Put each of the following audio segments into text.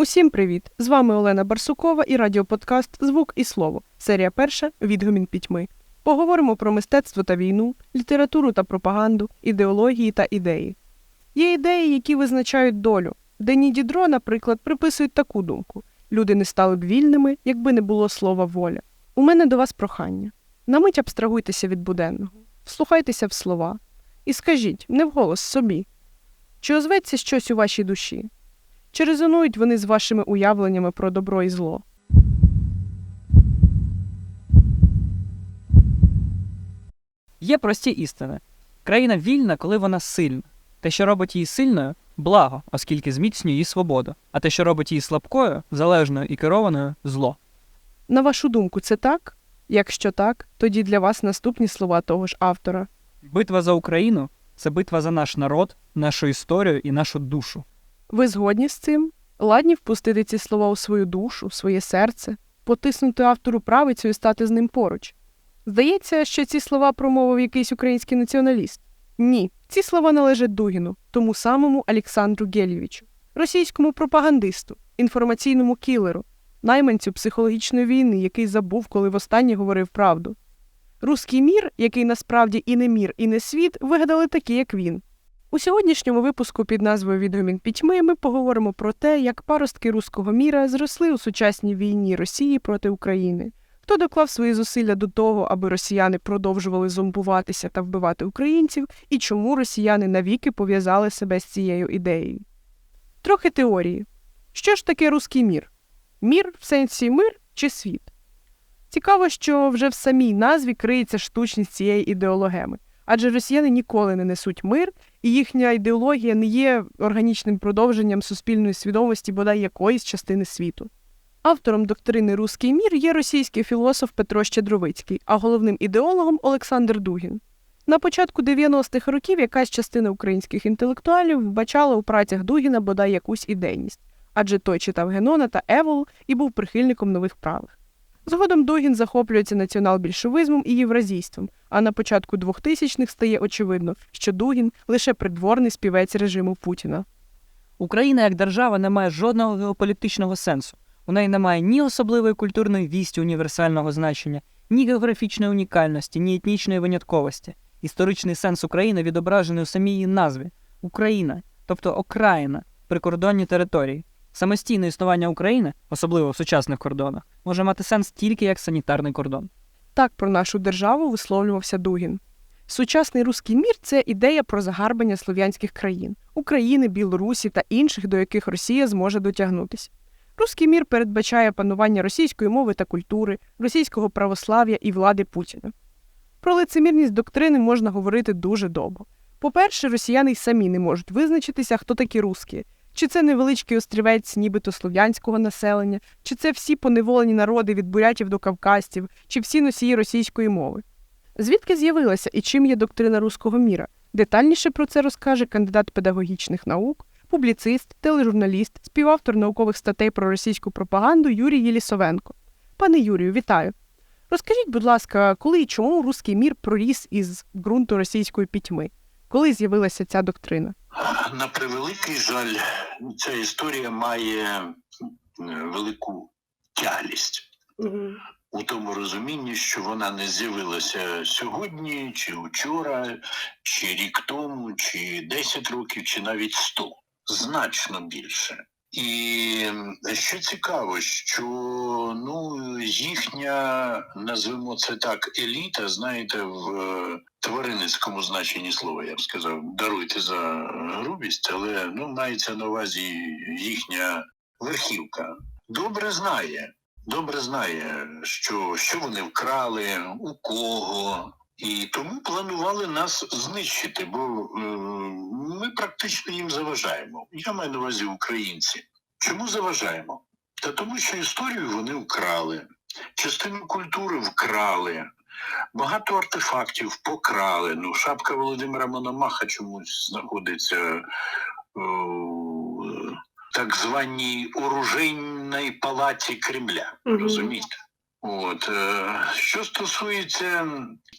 Усім привіт! З вами Олена Барсукова і радіоподкаст Звук і слово. Серія перша Відгомін пітьми. Поговоримо про мистецтво та війну, літературу та пропаганду, ідеології та ідеї. Є ідеї, які визначають долю. Дені Дідро, наприклад, приписують таку думку: люди не стали б вільними, якби не було слова воля. У мене до вас прохання. На мить абстрагуйтеся від буденного, вслухайтеся в слова і скажіть, не вголос собі, чи озветься щось у вашій душі? Чи резонують вони з вашими уявленнями про добро і зло? Є прості істини. Країна вільна, коли вона сильна. Те, що робить її сильною, благо, оскільки зміцнює її свободу, а те, що робить її слабкою, залежною і керованою зло. На вашу думку, це так? Якщо так, тоді для вас наступні слова того ж автора. Битва за Україну це битва за наш народ, нашу історію і нашу душу. Ви згодні з цим? Ладні впустити ці слова у свою душу, в своє серце, потиснути автору правицю і стати з ним поруч. Здається, що ці слова промовив якийсь український націоналіст. Ні, ці слова належать Дугіну, тому самому Олександру Гельєвічу, російському пропагандисту, інформаційному кілеру, найманцю психологічної війни, який забув, коли востаннє говорив правду. Руський мір, який насправді і не мір, і не світ, вигадали такі, як він. У сьогоднішньому випуску під назвою Відгомін пітьми ми поговоримо про те, як паростки руського міра зросли у сучасній війні Росії проти України, хто доклав свої зусилля до того, аби росіяни продовжували зомбуватися та вбивати українців, і чому росіяни навіки пов'язали себе з цією ідеєю. Трохи теорії. Що ж таке руський мір? Мір в сенсі мир чи світ? Цікаво, що вже в самій назві криється штучність цієї ідеологеми, адже росіяни ніколи не несуть мир, і їхня ідеологія не є органічним продовженням суспільної свідомості бодай якоїсь частини світу. Автором доктрини Руський мір є російський філософ Петро Щедровицький, а головним ідеологом Олександр Дугін. На початку 90-х років якась частина українських інтелектуалів вбачала у працях Дугіна бодай якусь ідейність, адже той читав Генона та Еволу і був прихильником нових правих. Згодом Дугін захоплюється націонал-більшовизмом і євразійством, а на початку 2000-х стає очевидно, що Дугін лише придворний співець режиму Путіна. Україна як держава не має жодного геополітичного сенсу. У неї немає ні особливої культурної вісті універсального значення, ні географічної унікальності, ні етнічної винятковості. Історичний сенс України відображений у самій її назві Україна, тобто окраїна, прикордонні території. Самостійне існування України, особливо в сучасних кордонах, може мати сенс тільки як санітарний кордон. Так про нашу державу висловлювався Дугін. Сучасний руський мір це ідея про загарбання слов'янських країн України, Білорусі та інших, до яких Росія зможе дотягнутися. Руський мір передбачає панування російської мови та культури, російського православ'я і влади Путіна. Про лицемірність доктрини можна говорити дуже довго. По-перше, росіяни й самі не можуть визначитися, хто такі русські, чи це невеличкий острівець нібито слов'янського населення, чи це всі поневолені народи від бурятів до кавказців, чи всі носії російської мови. Звідки з'явилася і чим є доктрина руського міра? Детальніше про це розкаже кандидат педагогічних наук, публіцист, тележурналіст, співавтор наукових статей про російську пропаганду Юрій Єлісовенко. Пане Юрію, вітаю. Розкажіть, будь ласка, коли і чому руський мір проріс із ґрунту російської пітьми? Коли з'явилася ця доктрина? На превеликий жаль, ця історія має е, велику тяглість у тому розумінні, що вона не з'явилася сьогодні, чи вчора, чи рік тому, чи 10 років, чи навіть 100. Значно більше. І що цікаво, що ну їхня, назвемо це так, еліта, знаєте, в е, тваринницькому значенні слова, я б сказав, даруйте за грубість, але ну мається на увазі їхня верхівка. Добре знає, добре знає, що, що вони вкрали, у кого. І тому планували нас знищити, бо е, ми практично їм заважаємо. Я маю на увазі українці. Чому заважаємо? Та тому, що історію вони вкрали, частину культури вкрали, багато артефактів покрали. Ну, шапка Володимира Мономаха чомусь знаходиться у так званій оружейній палаті Кремля. Розумієте? От е, що стосується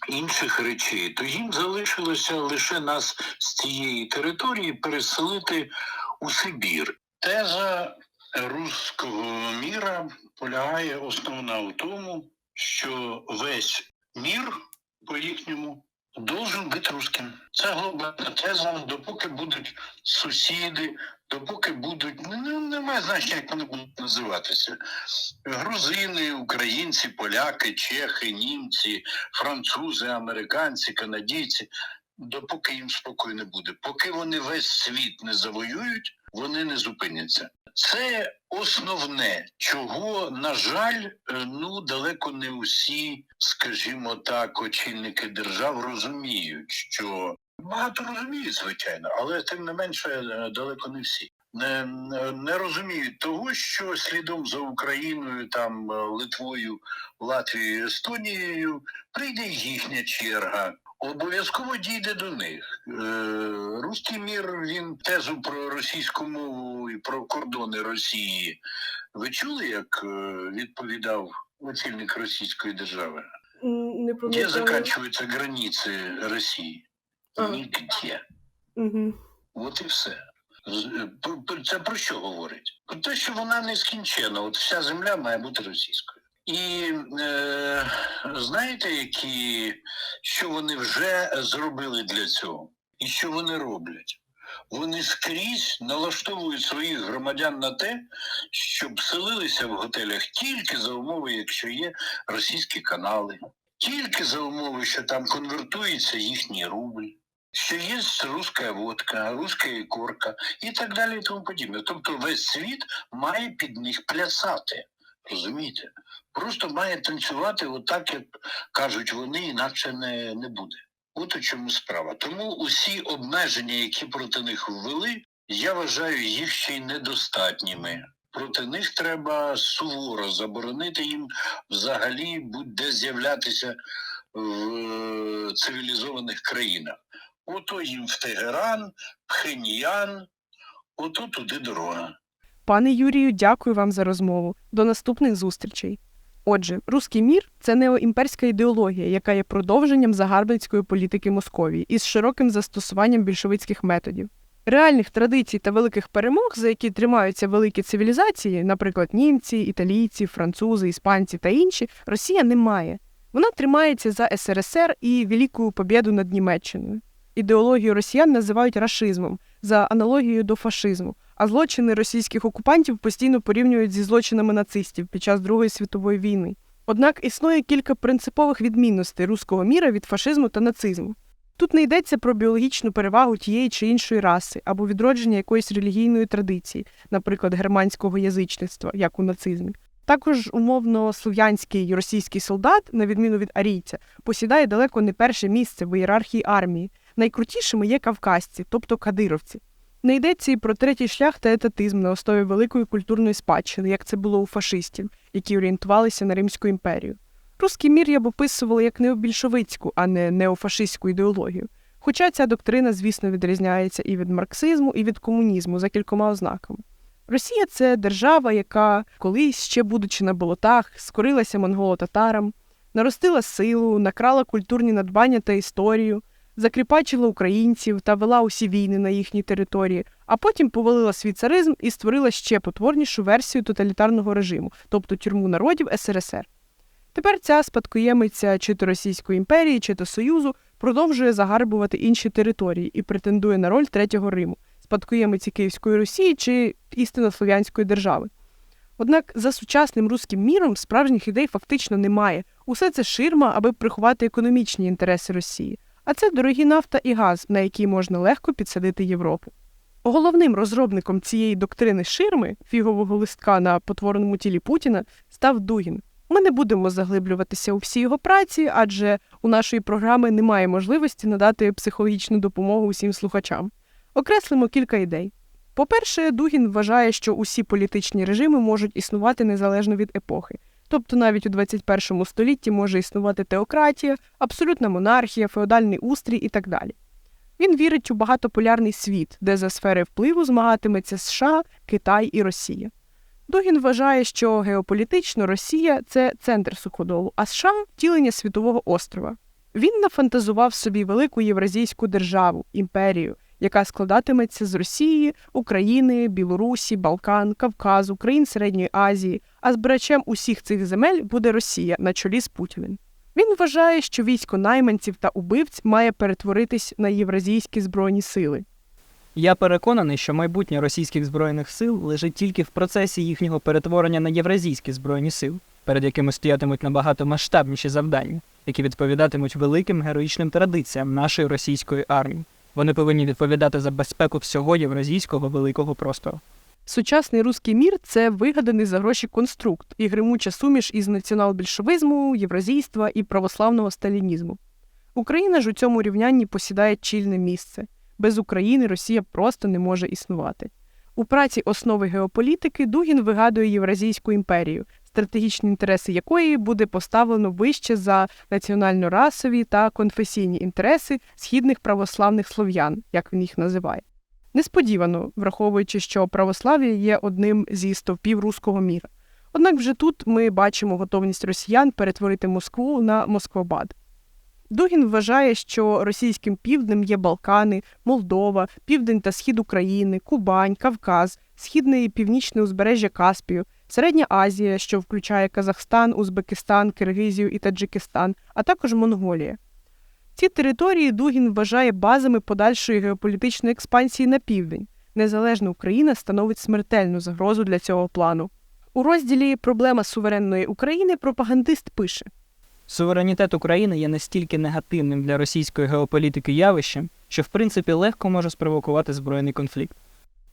інших речей, то їм залишилося лише нас з цієї території переселити у Сибір. Теза руського міра полягає основна в тому, що весь мір по їхньому должен бути русським. Це глобальна теза, допоки будуть сусіди, допоки будуть, ну, ну, немає значення, як вони будуть називатися. Грузини, українці, поляки, чехи, німці, французи, американці, канадійці. Допоки їм спокою не буде. Поки вони весь світ не завоюють, вони не зупиняться. Це основне, чого, на жаль, е, ну далеко не усі, скажімо так, очільники держав розуміють, що багато розуміють, звичайно, але тим не менше е, далеко не всі. Не, не- розуміють того, що слідом за Україною, там е, Литвою, Латвією, Естонією прийде їхня черга. Обов'язково дійде до них. Е, Руський мір він тезу про російську мову і про кордони Росії. Ви чули, як відповідав очільник Російської держави? Не Де закінчуються границі Росії? А. Нігде. Угу. От і все. Е, Це про що говорить? Про те, що вона нескінчена. От вся земля має бути російською. І е, знаєте, які, що вони вже зробили для цього? І що вони роблять? Вони скрізь налаштовують своїх громадян на те, щоб селилися в готелях тільки за умови, якщо є російські канали, тільки за умови, що там конвертується їхній рубль що є руська водка, руська ікорка і так далі, і тому подібне. Тобто весь світ має під них плясати. Розумієте? Просто має танцювати отак, як кажуть вони, інакше не, не буде. От у чому справа. Тому усі обмеження, які проти них ввели, я вважаю їх ще й недостатніми. Проти них треба суворо заборонити їм взагалі будь-де з'являтися в е, цивілізованих країнах. Ото їм в Тегеран, Пхеньян, ото туди дорога. Пане Юрію, дякую вам за розмову. До наступних зустрічей. Отже, руський мір це неоімперська ідеологія, яка є продовженням загарбницької політики Московії із широким застосуванням більшовицьких методів. Реальних традицій та великих перемог, за які тримаються великі цивілізації, наприклад, німці, італійці, французи, іспанці та інші, Росія не має. Вона тримається за СРСР і Велику Побєду над Німеччиною. Ідеологію росіян називають рашизмом за аналогією до фашизму, а злочини російських окупантів постійно порівнюють зі злочинами нацистів під час Другої світової війни. Однак існує кілька принципових відмінностей руського міра від фашизму та нацизму. Тут не йдеться про біологічну перевагу тієї чи іншої раси або відродження якоїсь релігійної традиції, наприклад, германського язичництва, як у нацизмі. Також умовно слов'янський російський солдат, на відміну від арійця, посідає далеко не перше місце в ієрархії армії. Найкрутішими є кавказці, тобто кадировці. Не йдеться і про третій шлях та етатизм на основі великої культурної спадщини, як це було у фашистів, які орієнтувалися на Римську імперію. Руський мір я б описувала як необільшовицьку, а не неофашистську ідеологію. Хоча ця доктрина, звісно, відрізняється і від марксизму, і від комунізму за кількома ознаками. Росія це держава, яка колись, ще будучи на болотах, скорилася монголо-татарам, наростила силу, накрала культурні надбання та історію, закріпачила українців та вела усі війни на їхній території, а потім повалила свій царизм і створила ще потворнішу версію тоталітарного режиму, тобто тюрму народів СРСР. Тепер ця спадкоємиця чи то Російської імперії, чи то Союзу продовжує загарбувати інші території і претендує на роль Третього Риму, спадкоємиці Київської Росії чи істинно слов'янської держави. Однак за сучасним руським міром справжніх ідей фактично немає. Усе це ширма, аби приховати економічні інтереси Росії. А це дорогі нафта і газ, на які можна легко підсадити Європу. Головним розробником цієї доктрини ширми, фігового листка на потвореному тілі Путіна, став Дугін. Ми не будемо заглиблюватися у всі його праці, адже у нашої програми немає можливості надати психологічну допомогу усім слухачам. Окреслимо кілька ідей. По-перше, Дугін вважає, що усі політичні режими можуть існувати незалежно від епохи. Тобто навіть у 21 столітті може існувати теократія, абсолютна монархія, феодальний устрій і так далі. Він вірить у багатополярний світ, де за сфери впливу змагатиметься США, Китай і Росія. Дугін вважає, що геополітично Росія це центр суходолу, а США втілення світового острова. Він нафантазував собі велику євразійську державу, імперію, яка складатиметься з Росії, України, Білорусі, Балкан, Кавказу, країн Середньої Азії, а збирачем усіх цих земель буде Росія на чолі з Путіним. Він вважає, що військо найманців та убивць має перетворитись на євразійські збройні сили. Я переконаний, що майбутнє російських збройних сил лежить тільки в процесі їхнього перетворення на євразійські збройні сили, перед якими стоятимуть набагато масштабніші завдання, які відповідатимуть великим героїчним традиціям нашої російської армії. Вони повинні відповідати за безпеку всього євразійського великого простору. Сучасний руський мір це вигаданий за гроші конструкт і гримуча суміш із націонал-більшовизму, євразійства і православного сталінізму. Україна ж у цьому рівнянні посідає чільне місце. Без України Росія просто не може існувати. У праці основи геополітики Дугін вигадує Євразійську імперію, стратегічні інтереси якої буде поставлено вище за національно-расові та конфесійні інтереси східних православних слов'ян, як він їх називає. Несподівано, враховуючи, що православ'я є одним зі стовпів руського міра. Однак вже тут ми бачимо готовність росіян перетворити Москву на Москвабад. Дугін вважає, що російським півднем є Балкани, Молдова, південь та схід України, Кубань, Кавказ, східне і північне узбережжя Каспію, Середня Азія, що включає Казахстан, Узбекистан, Киргизію і Таджикистан, а також Монголія. Ці території Дугін вважає базами подальшої геополітичної експансії на південь. Незалежна Україна становить смертельну загрозу для цього плану. У розділі Проблема суверенної України пропагандист пише: Суверенітет України є настільки негативним для російської геополітики явищем, що в принципі легко може спровокувати збройний конфлікт.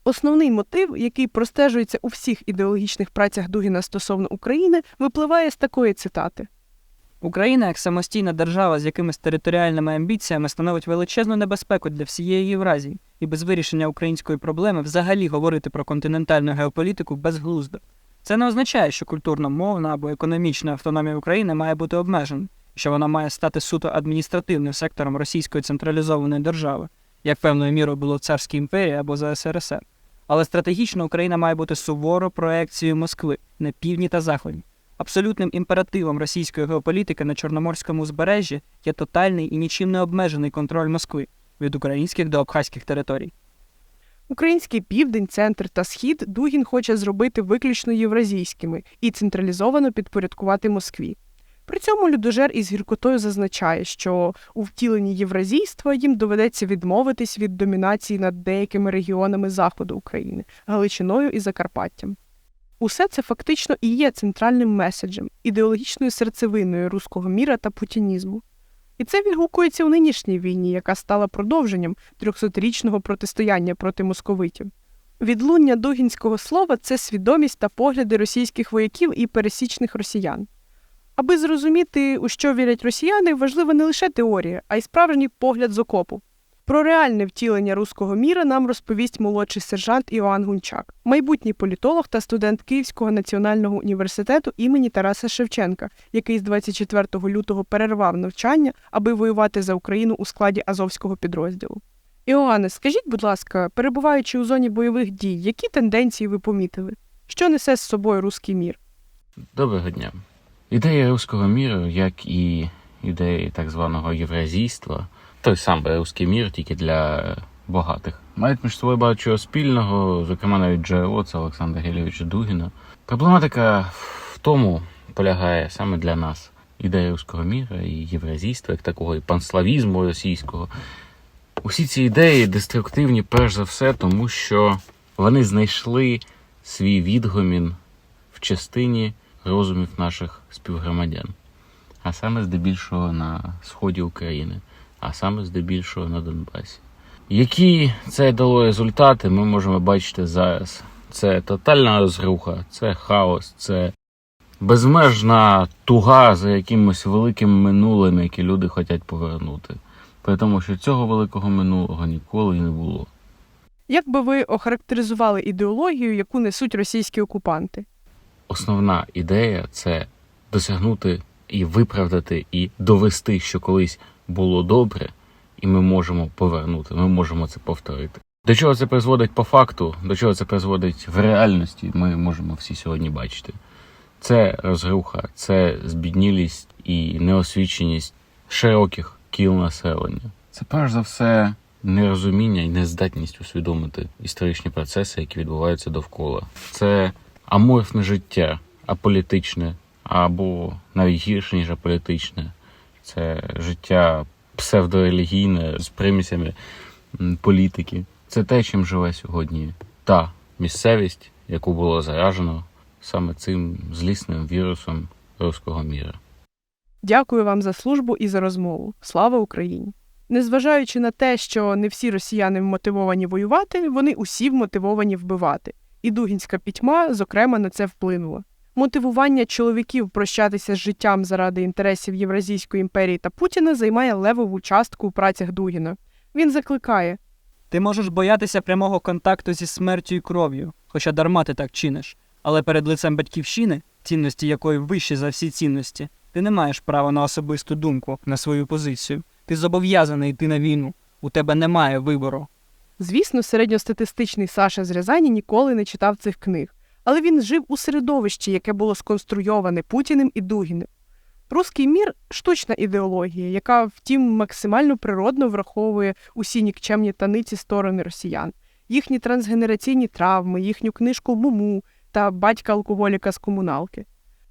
Основний мотив, який простежується у всіх ідеологічних працях Дугіна стосовно України, випливає з такої цитати. Україна, як самостійна держава з якимись територіальними амбіціями, становить величезну небезпеку для всієї Євразії, і без вирішення української проблеми взагалі говорити про континентальну геополітику безглуздо. Це не означає, що культурно-мовна або економічна автономія України має бути обмежена, що вона має стати суто адміністративним сектором російської централізованої держави, як певною мірою було в царській імперії або за СРСР. Але стратегічно Україна має бути суворо проекцією Москви на півдні та заході. Абсолютним імперативом російської геополітики на Чорноморському узбережжі є тотальний і нічим не обмежений контроль Москви від українських до абхазьких територій. Український південь, центр та схід Дугін хоче зробити виключно євразійськими і централізовано підпорядкувати Москві. При цьому людожер із гіркотою зазначає, що у втіленні євразійства їм доведеться відмовитись від домінації над деякими регіонами заходу України Галичиною і Закарпаттям. Усе це фактично і є центральним меседжем, ідеологічною серцевиною руського міра та путінізму. І це відгукується у нинішній війні, яка стала продовженням 300-річного протистояння проти московитів. Відлуння дугінського слова це свідомість та погляди російських вояків і пересічних росіян. Аби зрозуміти, у що вірять росіяни, важлива не лише теорія, а й справжній погляд з окопу. Про реальне втілення руського міра нам розповість молодший сержант Іоанн Гунчак, майбутній політолог та студент Київського національного університету імені Тараса Шевченка, який з 24 лютого перервав навчання, аби воювати за Україну у складі азовського підрозділу. Іоанне, скажіть, будь ласка, перебуваючи у зоні бойових дій, які тенденції ви помітили? Що несе з собою руський мір? Доброго дня. Ідея руського міру, як і ідеї так званого євразійства, той самий руський мір, тільки для багатих, мають між собою багато чого спільного, зокрема навіть джерело, це Олександра Гелєвича Дугіна. Проблематика в тому полягає саме для нас. Ідея руського міра і євразійства, як такого, і панславізму російського. Усі ці ідеї деструктивні, перш за все, тому що вони знайшли свій відгомін в частині розумів наших співгромадян, а саме здебільшого на сході України, а саме здебільшого на Донбасі. Які це дало результати, ми можемо бачити зараз. Це тотальна розруха, це хаос, це безмежна туга за якимось великим минулим, яке люди хочуть повернути. При тому, що цього великого минулого ніколи і не було. Як би ви охарактеризували ідеологію, яку несуть російські окупанти? основна ідея це досягнути і виправдати, і довести, що колись було добре, і ми можемо повернути, ми можемо це повторити. До чого це призводить по факту, до чого це призводить в реальності, ми можемо всі сьогодні бачити. Це розруха, це збіднілість і неосвіченість широких кіл населення. Це перш за все нерозуміння і нездатність усвідомити історичні процеси, які відбуваються довкола. Це аморфне життя, аполітичне, або навіть гірше, ніж аполітичне. Це життя псевдорелігійне з примісями політики. Це те, чим живе сьогодні та місцевість, яку було заражено саме цим злісним вірусом руського міра. Дякую вам за службу і за розмову. Слава Україні! Незважаючи на те, що не всі росіяни вмотивовані воювати, вони усі вмотивовані вбивати. І дугінська пітьма, зокрема, на це вплинула. Мотивування чоловіків прощатися з життям заради інтересів Євразійської імперії та Путіна займає левову частку у працях Дугіна. Він закликає Ти можеш боятися прямого контакту зі смертю і кров'ю, хоча дарма ти так чиниш. Але перед лицем батьківщини, цінності якої вищі за всі цінності, ти не маєш права на особисту думку, на свою позицію. Ти зобов'язаний йти на війну. У тебе немає вибору. Звісно, середньостатистичний Саша з Рязані ніколи не читав цих книг, але він жив у середовищі, яке було сконструйоване Путіним і Дугіним. Руський мір штучна ідеологія, яка, втім, максимально природно враховує усі нікчемні таниці сторони росіян, їхні трансгенераційні травми, їхню книжку Муму та батька алкоголіка з комуналки.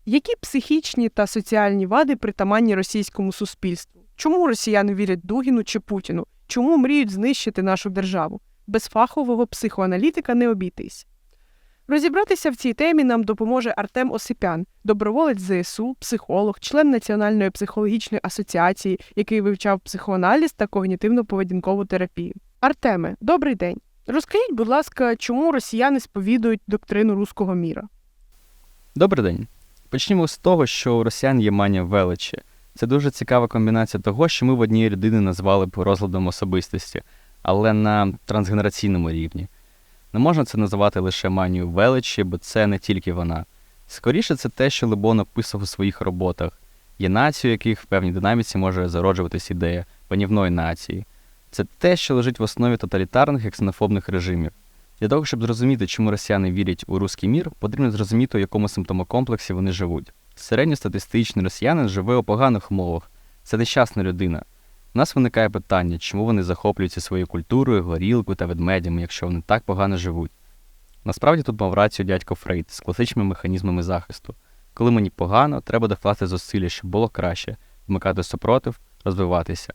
Які психічні та соціальні вади притаманні російському суспільству? Чому росіяни вірять Дугіну чи Путіну? Чому мріють знищити нашу державу? Без фахового психоаналітика не обійтись. Розібратися в цій темі нам допоможе Артем Осипян, доброволець ЗСУ, психолог, член Національної психологічної асоціації, який вивчав психоаналіз та когнітивно-поведінкову терапію. Артеме, добрий день. Розкажіть, будь ласка, чому росіяни сповідують доктрину руського міра? Добрий день. Почнімо з того, що у росіян є манія величі. Це дуже цікава комбінація того, що ми в одній людині назвали б розладом особистості, але на трансгенераційному рівні. Не можна це називати лише манією величі, бо це не тільки вона. Скоріше, це те, що Лебон описав у своїх роботах. Є націю, яких в певній динаміці може зароджуватись ідея панівної нації. Це те, що лежить в основі тоталітарних і ксенофобних режимів. Для того, щоб зрозуміти, чому росіяни вірять у руський мір, потрібно зрозуміти, у якому симптомокомплексі вони живуть. Середньостатистичний росіянин живе у поганих умовах. Це нещасна людина. У нас виникає питання, чому вони захоплюються своєю культурою, горілкою та ведмедями, якщо вони так погано живуть. Насправді тут мав рацію дядько Фрейд з класичними механізмами захисту. Коли мені погано, треба докласти зусилля, щоб було краще, вмикати супротив, розвиватися.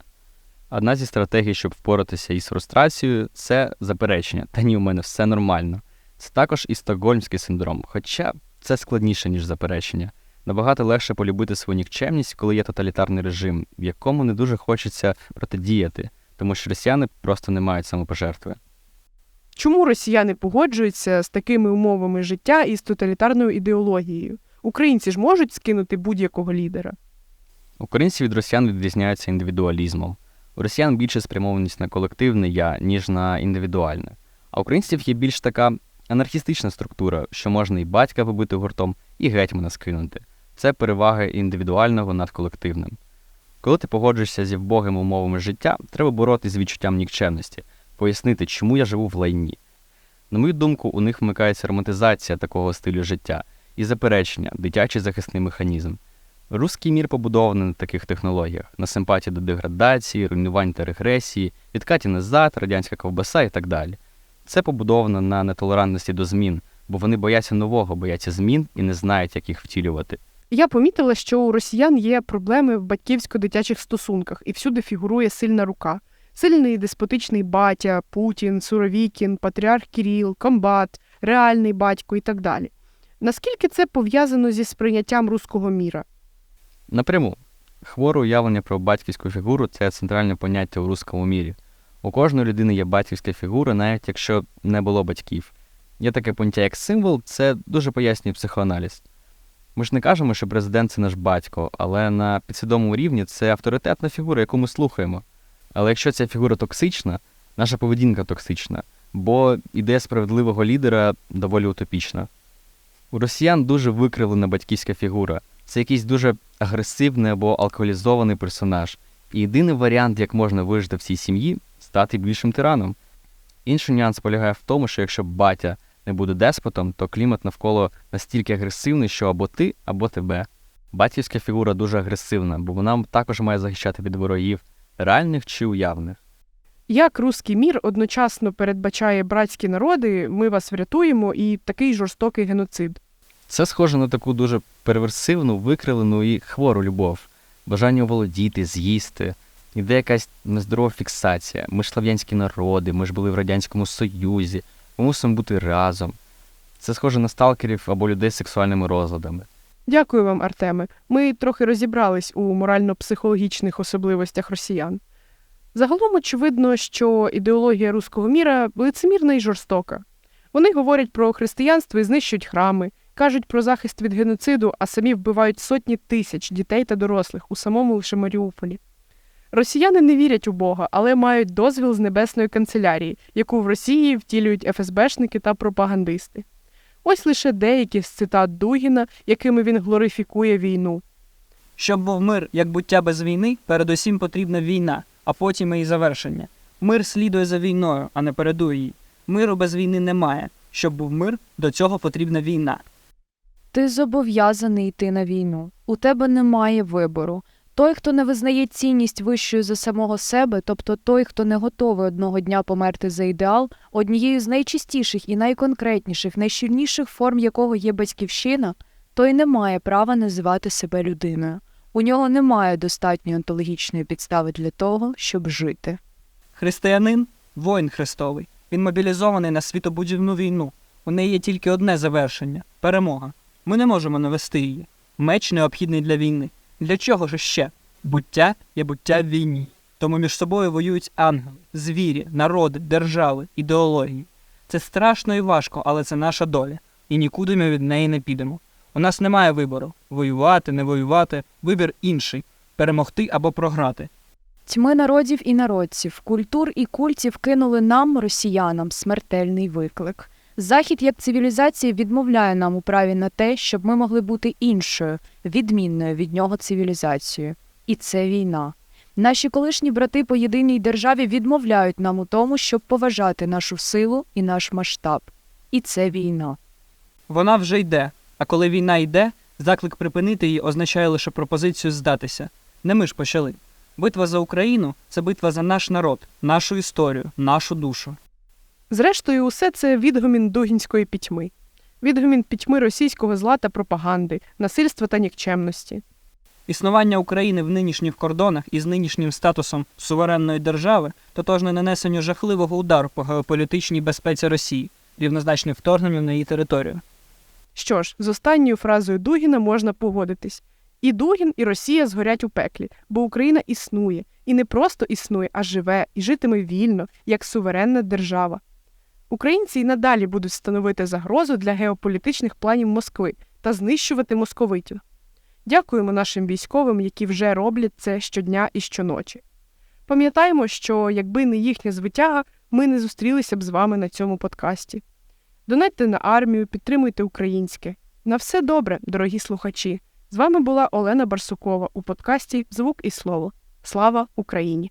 Одна зі стратегій, щоб впоратися із фрустрацією, це заперечення. Та ні, у мене все нормально. Це також і стокгольмський синдром, хоча це складніше, ніж заперечення. Набагато легше полюбити свою нікчемність, коли є тоталітарний режим, в якому не дуже хочеться протидіяти, тому що росіяни просто не мають самопожертви. Чому росіяни погоджуються з такими умовами життя і з тоталітарною ідеологією? Українці ж можуть скинути будь-якого лідера. Українці від росіян відрізняються індивідуалізмом. У росіян більше спрямованість на колективне я, ніж на індивідуальне. А українців є більш така анархістична структура, що можна і батька побити гуртом, і гетьмана скинути. Це переваги індивідуального над колективним. Коли ти погоджуєшся зі вбогими умовами життя, треба боротися з відчуттям нікчемності, пояснити, чому я живу в лайні. На мою думку, у них вмикається романтизація такого стилю життя і заперечення, дитячий захисний механізм. Руський мір побудований на таких технологіях: на симпатії до деградації, руйнувань та регресії, відкаті назад, радянська ковбаса і так далі. Це побудовано на нетолерантності до змін, бо вони бояться нового, бояться змін і не знають, як їх втілювати. Я помітила, що у росіян є проблеми в батьківсько-дитячих стосунках, і всюди фігурує сильна рука. Сильний деспотичний батя, Путін, Суровікін, патріарх Кіріл, комбат, реальний батько і так далі. Наскільки це пов'язано зі сприйняттям руського міра? Напряму, хворе уявлення про батьківську фігуру це центральне поняття у руському мірі. У кожної людини є батьківська фігура, навіть якщо не було батьків. Є таке поняття як символ, це дуже пояснює психоаналіз. Ми ж не кажемо, що президент це наш батько, але на підсвідомому рівні це авторитетна фігура, яку ми слухаємо. Але якщо ця фігура токсична, наша поведінка токсична, бо ідея справедливого лідера доволі утопічна. У росіян дуже викривлена батьківська фігура. Це якийсь дуже агресивний або алкоголізований персонаж. І єдиний варіант, як можна вижити в цій сім'ї, стати більшим тираном. Інший нюанс полягає в тому, що якщо батя не буде деспотом, то клімат навколо настільки агресивний, що або ти, або тебе. Батьківська фігура дуже агресивна, бо вона також має захищати від ворогів, реальних чи уявних. Як руський мір одночасно передбачає братські народи, ми вас врятуємо і такий жорстокий геноцид. Це схоже на таку дуже перверсивну, викривлену і хвору любов, бажання володіти, з'їсти. Іде якась нездорова фіксація. Ми ж слав'янські народи, ми ж були в Радянському Союзі, ми мусимо бути разом. Це схоже на сталкерів або людей з сексуальними розладами. Дякую вам, Артеме. Ми трохи розібрались у морально-психологічних особливостях росіян. Загалом очевидно, що ідеологія руського міра лицемірна і жорстока. Вони говорять про християнство і знищують храми, кажуть про захист від геноциду, а самі вбивають сотні тисяч дітей та дорослих у самому лише Маріуполі. Росіяни не вірять у Бога, але мають дозвіл з небесної канцелярії, яку в Росії втілюють ФСБшники та пропагандисти. Ось лише деякі з цитат Дугіна, якими він глорифікує війну. Щоб був мир як буття без війни, передусім потрібна війна, а потім і завершення. Мир слідує за війною, а не передує їй. Миру без війни немає. Щоб був мир, до цього потрібна війна. Ти зобов'язаний йти на війну. У тебе немає вибору. Той, хто не визнає цінність вищою за самого себе, тобто той, хто не готовий одного дня померти за ідеал, однією з найчистіших і найконкретніших, найщільніших форм якого є батьківщина, той не має права називати себе людиною. У нього немає достатньої онтологічної підстави для того, щоб жити. Християнин воїн Христовий. Він мобілізований на світобудівну війну. У неї є тільки одне завершення перемога. Ми не можемо навести її. Меч необхідний для війни. Для чого ж ще? Буття є буття в війні. Тому між собою воюють ангели, звірі, народи, держави, ідеології. Це страшно і важко, але це наша доля. І нікуди ми від неї не підемо. У нас немає вибору воювати, не воювати, вибір інший перемогти або програти. Тьми народів і народців, культур і культів кинули нам, росіянам, смертельний виклик. Захід як цивілізація відмовляє нам у праві на те, щоб ми могли бути іншою, відмінною від нього цивілізацією. І це війна. Наші колишні брати по єдиній державі відмовляють нам у тому, щоб поважати нашу силу і наш масштаб. І це війна. Вона вже йде, а коли війна йде, заклик припинити її означає лише пропозицію здатися. Не ми ж почали. Битва за Україну це битва за наш народ, нашу історію, нашу душу. Зрештою, усе це відгомін дугінської пітьми, відгомін пітьми російського зла та пропаганди, насильства та нікчемності. Існування України в нинішніх кордонах із нинішнім статусом суверенної держави тотожне нанесенню жахливого удару по геополітичній безпеці Росії, рівнозначне вторгненню на її територію. Що ж, з останньою фразою Дугіна можна погодитись. І Дугін, і Росія згорять у пеклі, бо Україна існує, і не просто існує, а живе і житиме вільно, як суверенна держава. Українці й надалі будуть становити загрозу для геополітичних планів Москви та знищувати московитів. Дякуємо нашим військовим, які вже роблять це щодня і щоночі. Пам'ятаємо, що якби не їхня звитяга, ми не зустрілися б з вами на цьому подкасті. Донайте на армію, підтримуйте українське. На все добре, дорогі слухачі. З вами була Олена Барсукова у подкасті Звук і слово. Слава Україні!